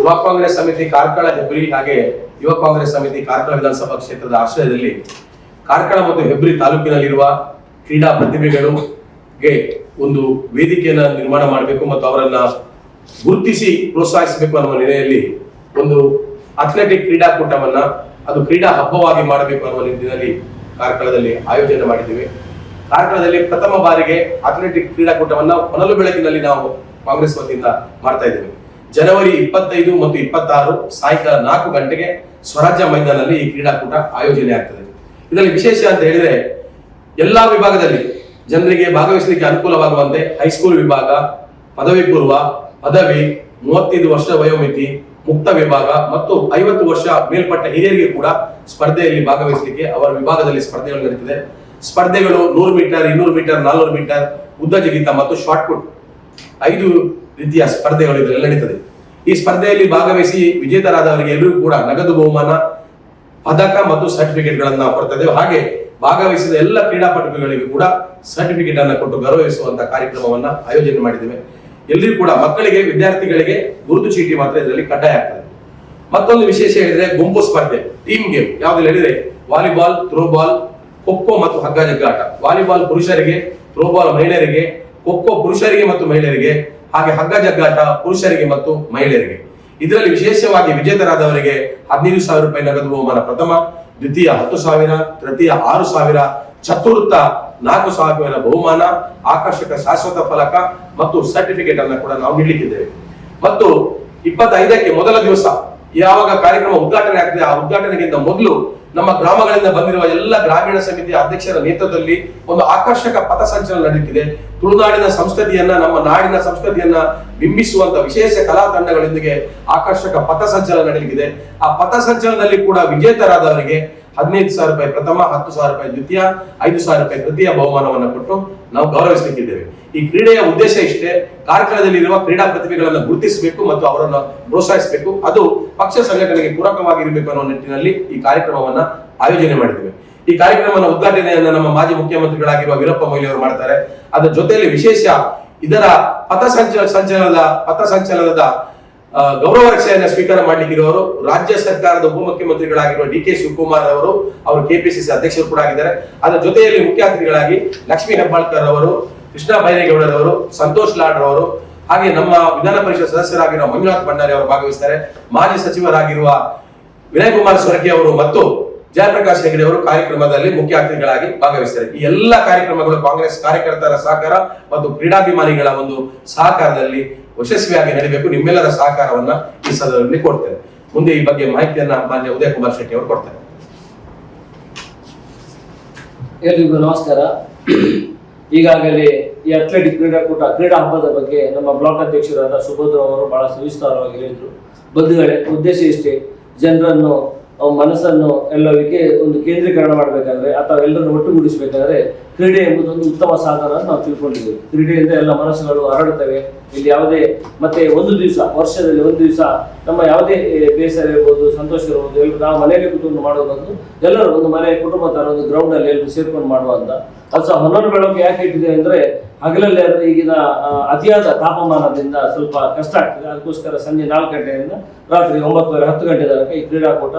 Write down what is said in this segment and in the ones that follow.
ಯುವ ಕಾಂಗ್ರೆಸ್ ಸಮಿತಿ ಕಾರ್ಕಳ ಹೆಬ್ರಿ ಹಾಗೆ ಯುವ ಕಾಂಗ್ರೆಸ್ ಸಮಿತಿ ಕಾರ್ಕಳ ವಿಧಾನಸಭಾ ಕ್ಷೇತ್ರದ ಆಶ್ರಯದಲ್ಲಿ ಕಾರ್ಕಳ ಮತ್ತು ಹೆಬ್ರಿ ತಾಲೂಕಿನಲ್ಲಿರುವ ಕ್ರೀಡಾ ಪ್ರತಿಭೆಗಳಿಗೆ ಒಂದು ವೇದಿಕೆಯನ್ನು ನಿರ್ಮಾಣ ಮಾಡಬೇಕು ಮತ್ತು ಅವರನ್ನ ಗುರುತಿಸಿ ಪ್ರೋತ್ಸಾಹಿಸಬೇಕು ಅನ್ನುವ ನೆಲೆಯಲ್ಲಿ ಒಂದು ಅಥ್ಲೆಟಿಕ್ ಕ್ರೀಡಾಕೂಟವನ್ನ, ಅದು ಕ್ರೀಡಾ ಹಬ್ಬವಾಗಿ ಮಾಡಬೇಕು ಅನ್ನುವ ನಿಟ್ಟಿನಲ್ಲಿ ಕಾರ್ಕಳದಲ್ಲಿ ಆಯೋಜನೆ ಮಾಡಿದ್ದೇವೆ. ಕಾರ್ಕಳದಲ್ಲಿ ಪ್ರಥಮ ಬಾರಿಗೆ ಅಥ್ಲೆಟಿಕ್ ಕ್ರೀಡಾಕೂಟವನ್ನ ಹೊನಲು ಬೆಳಕಿನಲ್ಲಿ ನಾವು ಕಾಂಗ್ರೆಸ್ ವತಿಯಿಂದ ಮಾಡ್ತಾ ಇದ್ದೇವೆ. ಜನವರಿ ಇಪ್ಪತ್ತೈದು ಮತ್ತು ಇಪ್ಪತ್ತಾರು ಸಾಯಂಕಾಲ ನಾಲ್ಕು ಗಂಟೆಗೆ ಸ್ವರಾಜ್ಯ ಮೈದಾನದಲ್ಲಿ ಈ ಕ್ರೀಡಾಕೂಟ ಆಯೋಜನೆ ಆಗ್ತದೆ. ಇದರಲ್ಲಿ ವಿಶೇಷ ಅಂತ ಹೇಳಿದ್ರೆ ಎಲ್ಲಾ ವಿಭಾಗದಲ್ಲಿ ಜನರಿಗೆ ಭಾಗವಹಿಸಲಿಕ್ಕೆ ಅನುಕೂಲವಾಗುವಂತೆ ಹೈಸ್ಕೂಲ್ ವಿಭಾಗ, ಪದವಿ ಪೂರ್ವ, ಪದವಿ, ಮೂವತ್ತೈದು ವರ್ಷ ವಯೋಮಿತಿ, ಮುಕ್ತ ವಿಭಾಗ ಮತ್ತು ಐವತ್ತು ವರ್ಷ ಮೇಲ್ಪಟ್ಟ ಹಿರಿಯರಿಗೆ ಕೂಡ ಸ್ಪರ್ಧೆಯಲ್ಲಿ ಭಾಗವಹಿಸಲಿಕ್ಕೆ ಅವರ ವಿಭಾಗದಲ್ಲಿ ಸ್ಪರ್ಧೆಗಳು ನಡೀತಿದೆ. ಸ್ಪರ್ಧೆಗಳು ನೂರು ಮೀಟರ್, ಇನ್ನೂರು ಮೀಟರ್ ನಾಲ್ನೂರು ಮೀಟರ್, ಉದ್ದ ಜಿಗಿತ ಮತ್ತು ಶಾರ್ಟ್ ಪುಟ್ ಐದು ರೀತಿಯ ಸ್ಪರ್ಧೆಗಳು ಇದರಲ್ಲಿ ನಡೀತದೆ. ಈ ಸ್ಪರ್ಧೆಯಲ್ಲಿ ಭಾಗವಹಿಸಿ ವಿಜೇತರಾದವರಿಗೆ ಎಲ್ಲರೂ ಕೂಡ ನಗದು ಬಹುಮಾನ, ಪದಕ ಮತ್ತು ಸರ್ಟಿಫಿಕೇಟ್ಗಳನ್ನು ನಾವು ಕೊಡ್ತಾ ಹಾಗೆ ಭಾಗವಹಿಸಿದ ಎಲ್ಲ ಕ್ರೀಡಾಪಟುಗಳಿಗೆ ಕೂಡ ಸರ್ಟಿಫಿಕೇಟ್ ಅನ್ನು ಕೊಟ್ಟು ಗೌರವಿಸುವಂತಹ ಕಾರ್ಯಕ್ರಮವನ್ನ ಆಯೋಜನೆ ಮಾಡಿದ್ದೇವೆ. ಎಲ್ಲರಿಗೂ ಕೂಡ ಮಕ್ಕಳಿಗೆ, ವಿದ್ಯಾರ್ಥಿಗಳಿಗೆ ಗುರುತು ಚೀಟಿ ಮಾತ್ರ ಇದರಲ್ಲಿ ಕಡ್ಡಾಯ ಆಗ್ತದೆ. ಮತ್ತೊಂದು ವಿಶೇಷ ಹೇಳಿದ್ರೆ ಗುಂಪು ಸ್ಪರ್ಧೆ, ಟೀಮ್ ಗೇಮ್. ಯಾವ್ದು ಹೇಳಿದ್ರೆ ವಾಲಿಬಾಲ್, ಥ್ರೋಬಾಲ್, ಖೋಖೋ ಮತ್ತು ಹಗ್ಗ ಜಗ್ಗಾಟ ವಾಲಿಬಾಲ್ ಪುರುಷರಿಗೆ, ಥ್ರೋಬಾಲ್ ಮಹಿಳೆಯರಿಗೆ, ಖೋಖೋ ಪುರುಷರಿಗೆ ಮತ್ತು ಮಹಿಳೆಯರಿಗೆ ಹಾಗೆ ಹಗ್ಗ ಜಗ್ಗಾಟ ಪುರುಷರಿಗೆ ಮತ್ತು ಮಹಿಳೆಯರಿಗೆ. ಇದರಲ್ಲಿ ವಿಶೇಷವಾಗಿ ವಿಜೇತರಾದವರಿಗೆ ಹದಿನೈದು ಸಾವಿರ ರೂಪಾಯಿ ನಗದು ಬಹುಮಾನ ಪ್ರಥಮ, ದ್ವಿತೀಯ ಹತ್ತು ಸಾವಿರ, ತೃತೀಯ ಆರು ಸಾವಿರ, ಚತುರ್ಥ ನಾಲ್ಕು ಸಾವಿರ ಬಹುಮಾನ, ಆಕರ್ಷಕ ಶಾಶ್ವತ ಫಲಕ ಮತ್ತು ಸರ್ಟಿಫಿಕೇಟ್ ಅನ್ನ ಕೂಡ ನಾವು ನೀಡಲಿಕ್ಕಿದ್ದೇವೆ. ಮತ್ತು ಇಪ್ಪತ್ತೈದಕ್ಕೆ ಮೊದಲ ದಿವಸ ಯಾವಾಗ ಕಾರ್ಯಕ್ರಮ ಉದ್ಘಾಟನೆ ಆಗ್ತದೆ, ಆ ಉದ್ಘಾಟನೆಗಿಂತ ಮೊದಲು ನಮ್ಮ ಗ್ರಾಮಗಳಿಂದ ಬಂದಿರುವ ಎಲ್ಲ ಗ್ರಾಮೀಣ ಸಮಿತಿಯ ಅಧ್ಯಕ್ಷರ ನೇತೃತ್ವದಲ್ಲಿ ಒಂದು ಆಕರ್ಷಕ ಪಥಸಂಚಲನ ನಡೆಯುತ್ತಿದೆ. ತುಳುನಾಡಿನ ಸಂಸ್ಕೃತಿಯನ್ನ, ನಮ್ಮ ನಾಡಿನ ಸಂಸ್ಕೃತಿಯನ್ನ ಬಿಂಬಿಸುವಂತ ವಿಶೇಷ ಕಲಾ ತಂಡಗಳೊಂದಿಗೆ ಆಕರ್ಷಕ ಪಥಸಂಚಲನ ನಡೆಯಲಿದೆ ಆ ಪಥಸಂಚಲನದಲ್ಲಿ ಕೂಡ ವಿಜೇತರಾದವರಿಗೆ ಹದಿನೈದು ಸಾವಿರ ರೂಪಾಯಿ ಪ್ರಥಮ, ಹತ್ತು ಸಾವಿರ ರೂಪಾಯಿ ದ್ವಿತೀಯ, ಐದು ಸಾವಿರ ರೂಪಾಯಿ ತೃತೀಯ ಬಹುಮಾನವನ್ನು ಕೊಟ್ಟು ನಾವು ಗೌರವಿಸಲಿಕ್ಕಿದ್ದೇವೆ. ಈ ಕ್ರೀಡೆಯ ಉದ್ದೇಶ ಇಷ್ಟೇ. ಕಾರ್ಕಳದಲ್ಲಿರುವ ಕ್ರೀಡಾ ಪ್ರತಿಭೆಗಳನ್ನು ಗುರುತಿಸಬೇಕು ಮತ್ತು ಅವರನ್ನು ಪ್ರೋತ್ಸಾಹಿಸಬೇಕು. ಅದು ಪಕ್ಷ ಸಂಘಟನೆಗೆ ಪೂರಕವಾಗಿರಬೇಕು ಅನ್ನೋ ನಿಟ್ಟಿನಲ್ಲಿ ಈ ಕಾರ್ಯಕ್ರಮವನ್ನ ಆಯೋಜನೆ ಮಾಡಿದ್ದೇವೆ. ಈ ಕಾರ್ಯಕ್ರಮವನ್ನು ಉದ್ಘಾಟನೆಯನ್ನ ನಮ್ಮ ಮಾಜಿ ಮುಖ್ಯಮಂತ್ರಿಗಳಾಗಿರುವ ವೀರಪ್ಪ ಮೊಯ್ಲಿ ಅವರು ಮಾಡ್ತಾರೆ. ಅದರ ಜೊತೆಯಲ್ಲಿ ವಿಶೇಷ ಇದರ ಪಥ ಸಂಚಲ ಸಂಚಲನದ, ಪಥ ಸಂಚಲನದ ಗೌರವ ರಕ್ಷೆಯನ್ನ ಸ್ವೀಕಾರ ಮಾಡಲಿಕ್ಕಿರುವವರು ರಾಜ್ಯ ಸರ್ಕಾರದ ಉಪಮುಖ್ಯಮಂತ್ರಿಗಳಾಗಿರುವ ಡಿ ಕೆ ಶಿವಕುಮಾರ್ ಅವರು ಅವರು ಕೆಪಿಸಿಸಿ ಅಧ್ಯಕ್ಷರು ಕೂಡ ಆಗಿದ್ದಾರೆ. ಅದರ ಜೊತೆಯಲ್ಲಿ ಮುಖ್ಯ ಅತಿಥಿಗಳಾಗಿ ಲಕ್ಷ್ಮೀ ಹೆಬ್ಬಾಳ್ಕರ್ ಅವರು ಕೃಷ್ಣ ಬೈರೇಗೌಡರವರು, ಸಂತೋಷ್ ಲಾಡ್ರವರು, ಹಾಗೆ ನಮ್ಮ ವಿಧಾನ ಪರಿಷತ್ ಸದಸ್ಯರಾಗಿರುವ ಮಂಜುನಾಥ್ ಭಂಡಾರಿ ಅವರು ಭಾಗವಹಿಸ್ತಾರೆ. ಮಾಜಿ ಸಚಿವರಾಗಿರುವ ವಿನಯ್ ಕುಮಾರ್ ಸೊರಕೆ ಅವರು ಮತ್ತು ಜಯಪ್ರಕಾಶ್ ಹೆಗಡೆ ಅವರು ಕಾರ್ಯಕ್ರಮದಲ್ಲಿ ಮುಖ್ಯ ಅತಿಥಿಗಳಾಗಿ ಭಾಗವಹಿಸ್ತಾರೆ. ಈ ಎಲ್ಲ ಕಾರ್ಯಕ್ರಮಗಳು ಕಾಂಗ್ರೆಸ್ ಕಾರ್ಯಕರ್ತರ ಸಹಕಾರ ಮತ್ತು ಕ್ರೀಡಾಭಿಮಾನಿಗಳ ಒಂದು ಸಹಕಾರದಲ್ಲಿ ಯಶಸ್ವಿಯಾಗಿ ನಡೀಬೇಕು. ನಿಮ್ಮೆಲ್ಲರ ಸಹಕಾರವನ್ನ ಈ ಸದನದಲ್ಲಿ ಕೊಡ್ತೇನೆ. ಮುಂದೆ ಈ ಬಗ್ಗೆ ಮಾಹಿತಿಯನ್ನ ಮಾನ್ಯ ಉದಯ ಕುಮಾರ್ ಶೆಟ್ಟಿ ಅವರು ಕೊಡ್ತಾರೆ. ಎಲ್ರಿಗೂ ನಮಸ್ಕಾರ. ಈಗಾಗಲೇ ಈ ಅಥ್ಲೆಟಿಕ್ ಕ್ರೀಡಾಕೂಟ, ಕ್ರೀಡಾ ಹಬ್ಬದ ಬಗ್ಗೆ ನಮ್ಮ ಬ್ಲಾಕ್ ಅಧ್ಯಕ್ಷರಾದ ಸುಭದ್ರ ಅವರು ಬಹಳ ಸವಿಸ್ತಾರವಾಗಿ ಹೇಳಿದರು. ಬಂಧುಗಳೇ, ಉದ್ದೇಶ ಇಷ್ಟೇ, ಜನರನ್ನು ಮನಸ್ಸನ್ನು ಎಲ್ಲರಿಗೆ ಒಂದು ಕೇಂದ್ರೀಕರಣ ಮಾಡಬೇಕಾದ್ರೆ ಅಥವಾ ಎಲ್ಲರನ್ನು ಒಟ್ಟುಗೂಡಿಸಬೇಕಾದ್ರೆ ಕ್ರೀಡೆ ಎಂಬುದು ಒಂದು ಉತ್ತಮ ಸಾಧನ ಅಂತ ನಾವು ತಿಳ್ಕೊಂಡಿದ್ದೇವೆ. ಕ್ರೀಡೆಯಿಂದ ಎಲ್ಲ ಮನಸ್ಸುಗಳು ಹರಡುತ್ತವೆ. ಇಲ್ಲಿ ಯಾವುದೇ, ಮತ್ತೆ ಒಂದು ದಿವಸ, ವರ್ಷದಲ್ಲಿ ಒಂದು ದಿವಸ ನಮ್ಮ ಯಾವುದೇ ಬೇಸರ ಇರ್ಬೋದು, ಸಂತೋಷ ಇರ್ಬೋದು ಎಲ್ಲರೂ ನಾವು ಮನೆಯಲ್ಲಿ ಕುತ್ಕೊಂಡು ಮಾಡೋ ಎಲ್ಲರೂ ಒಂದು ಮನೆ ಕುಟುಂಬ ತರ ಒಂದು ಗ್ರೌಂಡ್ ಅಲ್ಲಿ ಎಲ್ಲರೂ ಸೇರ್ಕೊಂಡು ಮಾಡುವ ಅಂತ ಅದು ಸಹ ಹನ್ನೊಂದು ಯಾಕೆ ಇಟ್ಟಿದೆ ಅಂದ್ರೆ, ಹಗಲಲ್ಲಿ ಈಗಿನ ಅತಿಯಾದ ತಾಪಮಾನದಿಂದ ಸ್ವಲ್ಪ ಕಷ್ಟ ಆಗ್ತದೆ. ಅದಕ್ಕೋಸ್ಕರ ಸಂಜೆ ನಾಲ್ಕು ಗಂಟೆಯಿಂದ ರಾತ್ರಿ ಒಂಬತ್ತುವರೆ ಹತ್ತು ಗಂಟೆ ತನಕ ಈ ಕ್ರೀಡಾಕೂಟ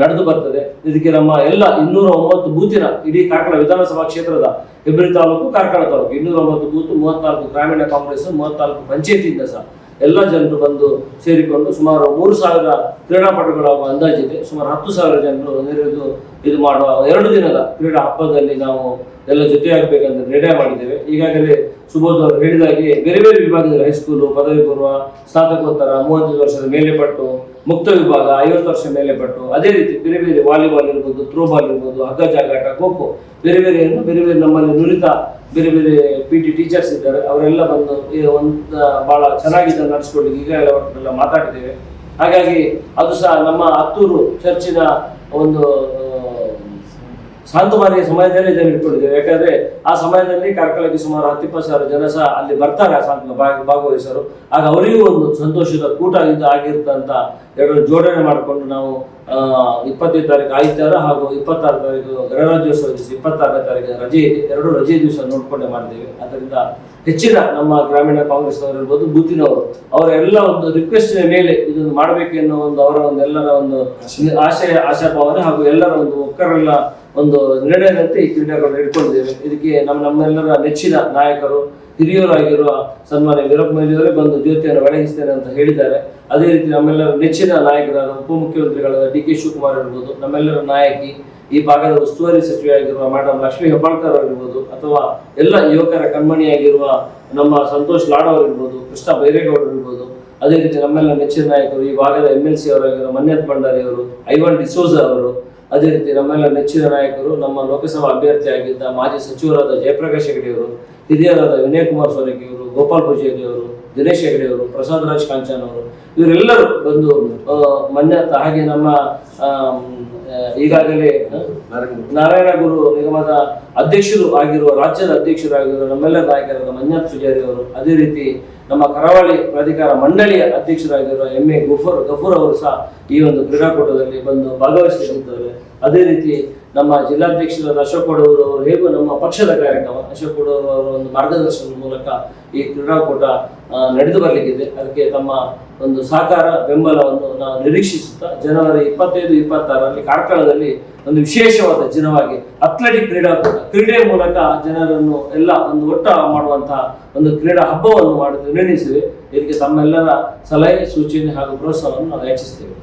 ನಡೆದು ಬರ್ತದೆ. ಇದಕ್ಕೆ ನಮ್ಮ ಎಲ್ಲ ಇನ್ನೂರ ಒಂಬತ್ತು ಬೂತಿನ ಇಡೀ ಕಾರ್ಕಳ ವಿಧಾನಸಭಾ ಕ್ಷೇತ್ರದ ಹೆಬ್ಬರಿ ತಾಲೂಕು, ಕಾರ್ಕಳ ತಾಲೂಕು. ಇನ್ನೂರ ಒಂಬತ್ತು ಬೂತ್, ಮೂವತ್ನಾಲ್ಕು ಗ್ರಾಮೀಣ ಕಾಂಗ್ರೆಸ್, ಮೂವತ್ನಾಲ್ಕು ಪಂಚಾಯತಿಯಿಂದ ಸಹ ಎಲ್ಲ ಜನರು ಬಂದು ಸೇರಿಕೊಂಡು ಸುಮಾರು ಮೂರು ಸಾವಿರ ಕ್ರೀಡಾಪಟುಗಳಾಗುವ ಅಂದಾಜಿದೆ ಸುಮಾರು ಹತ್ತು ಸಾವಿರ ಜನರು ನೆರೆದು ಇದು ಮಾಡುವ ಎರಡು ದಿನದ ಕ್ರೀಡಾ ಹಬ್ಬದಲ್ಲಿ ನಾವು ಎಲ್ಲ ಜೊತೆಯಾಗಬೇಕಂತ ನಿರ್ಣಯ ಮಾಡಿದ್ದೇವೆ. ಈಗಾಗಲೇ ಸುಬೋಧ್ ಅವರು ಹೇಳಿದಾಗೆ ಬೇರೆ ಬೇರೆ ವಿಭಾಗದಲ್ಲಿ ಹೈಸ್ಕೂಲು ಪದವಿ ಪೂರ್ವ, ಸ್ನಾತಕೋತ್ತರ, ಮೂವತ್ತೈದು ವರ್ಷದ ಮೇಲೆ ಪಟ್ಟು, ಮುಕ್ತ ವಿಭಾಗ, ಐವತ್ತು ವರ್ಷ ಮೇಲೆ ಪಟ್ಟು, ಅದೇ ರೀತಿ ಬೇರೆ ಬೇರೆ ವಾಲಿಬಾಲ್ ಇರ್ಬೋದು ಥ್ರೋಬಾಲ್ ಇರ್ಬೋದು, ಹಗ್ಗ ಜಾಗಾಟ ಖೋ ಖೋ, ಬೇರೆ ಬೇರೆ ಬೇರೆ ಬೇರೆ ನಮ್ಮಲ್ಲಿ ನುರಿತ, ಬೇರೆ ಬೇರೆ ಪಿ ಟಿ ಟೀಚರ್ಸ್ ಇದ್ದಾರೆ. ಅವರೆಲ್ಲ ಬಂದು ಒಂದು ಬಹಳ ಚೆನ್ನಾಗಿ ನಡೆಸ್ಕೊಂಡು ಈಗಾಗಲೇ ಅವರನ್ನೆಲ್ಲ ಮಾತಾಡಿದ್ದೇವೆ. ಹಾಗಾಗಿ ಅದು ಸಹ ನಮ್ಮ ಹತ್ತೂರು ಚರ್ಚಿನ ಒಂದು ಶಾಂತಮಾರಿಯ ಸಮಯದಲ್ಲಿ ಇದನ್ನು ಇಟ್ಕೊಂಡಿದ್ದೇವೆ. ಯಾಕಂದ್ರೆ ಆ ಸಮಯದಲ್ಲಿ ಕಾರ್ಕಳಕ್ಕೆ ಸುಮಾರು ಹತ್ತಿಪ್ಪತ್ತು ಸಾವಿರ ಜನ ಸಹ ಅಲ್ಲಿ ಬರ್ತಾರೆ ಆ ಭಾಗ- ಭಾಗವಹಿಸರು. ಆಗ ಅವರಿಗೂ ಒಂದು ಸಂತೋಷದ ಕೂಟ ಇದು ಆಗಿರ್ತಂತ ಎರಡು ಜೋಡಣೆ ಮಾಡಿಕೊಂಡು ನಾವು ಇಪ್ಪತ್ತೈದು ತಾರೀಕು ಆದಿತ್ಯವಾರ ಹಾಗೂ ಇಪ್ಪತ್ತಾರು ತಾರೀಕು ಗಣರಾಜ್ಯೋತ್ಸವ ದಿವಸ ಇಪ್ಪತ್ತಾರನೇ ತಾರೀಕು ರಜೆ ಇದೆ. ಎರಡು ರಜೆ ದಿವಸ ನೋಡ್ಕೊಂಡೇ ಮಾಡಿದ್ದೇವೆ. ಅದರಿಂದ ಹೆಚ್ಚಿನ ನಮ್ಮ ಗ್ರಾಮೀಣ ಕಾಂಗ್ರೆಸ್ನವರು ಇರ್ಬೋದು ಬೂತಿನವರು ಅವರೆಲ್ಲ ಒಂದು ರಿಕ್ವೆಸ್ಟಿನ ಮೇಲೆ ಇದನ್ನು ಮಾಡಬೇಕು ಎನ್ನುವ ಒಂದು ಅವರ ಒಂದು ಎಲ್ಲರ ಒಂದು ಆಶಯ ಆಶಾಭಾವನೆ ಹಾಗೂ ಎಲ್ಲರ ಒಂದು ಒಕ್ಕರೆಲ್ಲ ಒಂದು ನಿರ್ಣಯದಂತೆ ಈ ಕ್ರೀಡಾಗಳನ್ನು ಇಟ್ಕೊಂಡಿದ್ದೇವೆ. ಇದಕ್ಕೆ ನಮ್ಮ ನಮ್ಮೆಲ್ಲರ ನೆಚ್ಚಿನ ನಾಯಕರು, ಹಿರಿಯರಾಗಿರುವ ಸನ್ಮಾನ್ಯ ವೀರಪ್ಪ ಮೊಯ್ಲಿಯವರೇ ಬಂದು ಜ್ಯೋತಿಯನ್ನು ಬೆಳಗಿಸ್ತೇನೆ ಅಂತ ಹೇಳಿದ್ದಾರೆ. ಅದೇ ರೀತಿ ನಮ್ಮೆಲ್ಲರ ನೆಚ್ಚಿನ ನಾಯಕರಾದ ಉಪಮುಖ್ಯಮಂತ್ರಿಗಳಾದ ಡಿ ಕೆ ಶಿವಕುಮಾರ್ ಇರ್ಬೋದು ನಮ್ಮೆಲ್ಲರ ನಾಯಕಿ, ಈ ಭಾಗದ ಉಸ್ತುವಾರಿ ಸಚಿವೆಯಾಗಿರುವ ಮೇಡಮ್ ಲಕ್ಷ್ಮಿ ಹೆಬ್ಬಾಳ್ಕರ್ ಅವರಿರ್ಬೋದು, ಅಥವಾ ಎಲ್ಲ ಯುವಕರ ಕಣ್ಮಣಿಯಾಗಿರುವ ನಮ್ಮ ಸಂತೋಷ್ ಲಾಡ್ ಅವರಿರ್ಬೋದು, ಕೃಷ್ಣ ಬೈರೇಗೌಡ ಇರ್ಬೋದು ಅದೇ ರೀತಿ ನಮ್ಮೆಲ್ಲ ನೆಚ್ಚಿನ ನಾಯಕರು ಈ ಭಾಗದ ಎಂ ಎಲ್ ಸಿ ಅವರಾಗಿರುವ ಮನ್ಯತ್ ಭಂಡಾರಿ ಅವರು, ಐವನ್ ಡಿಸೋಜಾ ಅವರು ಅದೇ ರೀತಿ ನಮ್ಮೆಲ್ಲ ನೆಚ್ಚಿನ ನಾಯಕರು, ನಮ್ಮ ಲೋಕಸಭಾ ಅಭ್ಯರ್ಥಿಯಾಗಿದ್ದ ಮಾಜಿ ಸಚಿವರಾದ ಜಯಪ್ರಕಾಶ್ ಹೆಗಡೆಯವರು ಹಿರಿಯರಾದ ವಿನಯ್ ಕುಮಾರ್ ಸೊರಗಿ ಅವರು ಗೋಪಾಲ್ ಪೂಜಾರಿ ಅವರು ದಿನೇಶ್ ಹೆಗಡೆ ಅವರು ಪ್ರಸಾದ್ ರಾಜ್ ಕಾಂಚನ್ ಅವರು, ಇವರೆಲ್ಲರೂ ಬಂದು ಮನ್ಯತ್ ಹಾಗೆ ನಮ್ಮ ಈಗಾಗಲೇ ನಾರಾಯಣ ಗುರು ನಿಗಮದ ಅಧ್ಯಕ್ಷರು ಆಗಿರುವ ರಾಜ್ಯದ ಅಧ್ಯಕ್ಷರಾಗಿರುವ ನಮ್ಮೆಲ್ಲ ನಾಯಕರಾದ ಮಂಜಾತ್ ಪೂಜಾರಿ ಅವರು, ಅದೇ ರೀತಿ ನಮ್ಮ ಕರಾವಳಿ ಪ್ರಾಧಿಕಾರ ಮಂಡಳಿಯ ಅಧ್ಯಕ್ಷರಾಗಿರುವ ಎಂ ಎ ಗಫೂರ್ ಗಫೂರ್ ಅವರು ಸಹ ಈ ಒಂದು ಕ್ರೀಡಾಕೂಟದಲ್ಲಿ ಬಂದು ಭಾಗವಹಿಸಲಿದ್ದಾರೆ ಅದೇ ರೀತಿ ನಮ್ಮ ಜಿಲ್ಲಾಧ್ಯಕ್ಷರಾದ ಅಶೋಕ್ ಅವರು ಹೇಗೂ ನಮ್ಮ ಪಕ್ಷದ ಕಾರ್ಯಕ್ರಮ ಅಶೋಕ್ ಅವರ ಒಂದು ಮಾರ್ಗದರ್ಶನದ ಮೂಲಕ ಈ ಕ್ರೀಡಾಕೂಟ ನಡೆದು ಬರಲಿಕ್ಕಿದೆ. ಅದಕ್ಕೆ ತಮ್ಮ ಒಂದು ಸಹಕಾರ ಬೆಂಬಲವನ್ನು ನಾವು ನಿರೀಕ್ಷಿಸುತ್ತಾ ಜನವರಿ ಇಪ್ಪತ್ತೈದು, ಇಪ್ಪತ್ತಾರರಲ್ಲಿ ಕಾರ್ಕಳದಲ್ಲಿ ಒಂದು ವಿಶೇಷವಾದ ದಿನವಾಗಿ ಅಥ್ಲೆಟಿಕ್ ಕ್ರೀಡಾಕೂಟ, ಕ್ರೀಡೆ ಮೂಲಕ ಜನರನ್ನು ಎಲ್ಲ ಒಂದು ಒಟ್ಟ ಮಾಡುವಂತಹ ಒಂದು ಕ್ರೀಡಾ ಹಬ್ಬವನ್ನು ಮಾಡಲು ನಿರ್ಣಯಿಸಿವೆ ಇದಕ್ಕೆ ತಮ್ಮೆಲ್ಲರ ಸಲಹೆ, ಸೂಚನೆ ಹಾಗೂ ಪ್ರೋತ್ಸಾಹವನ್ನು ನಾವು ಯಾಚಿಸ್ತೇವೆ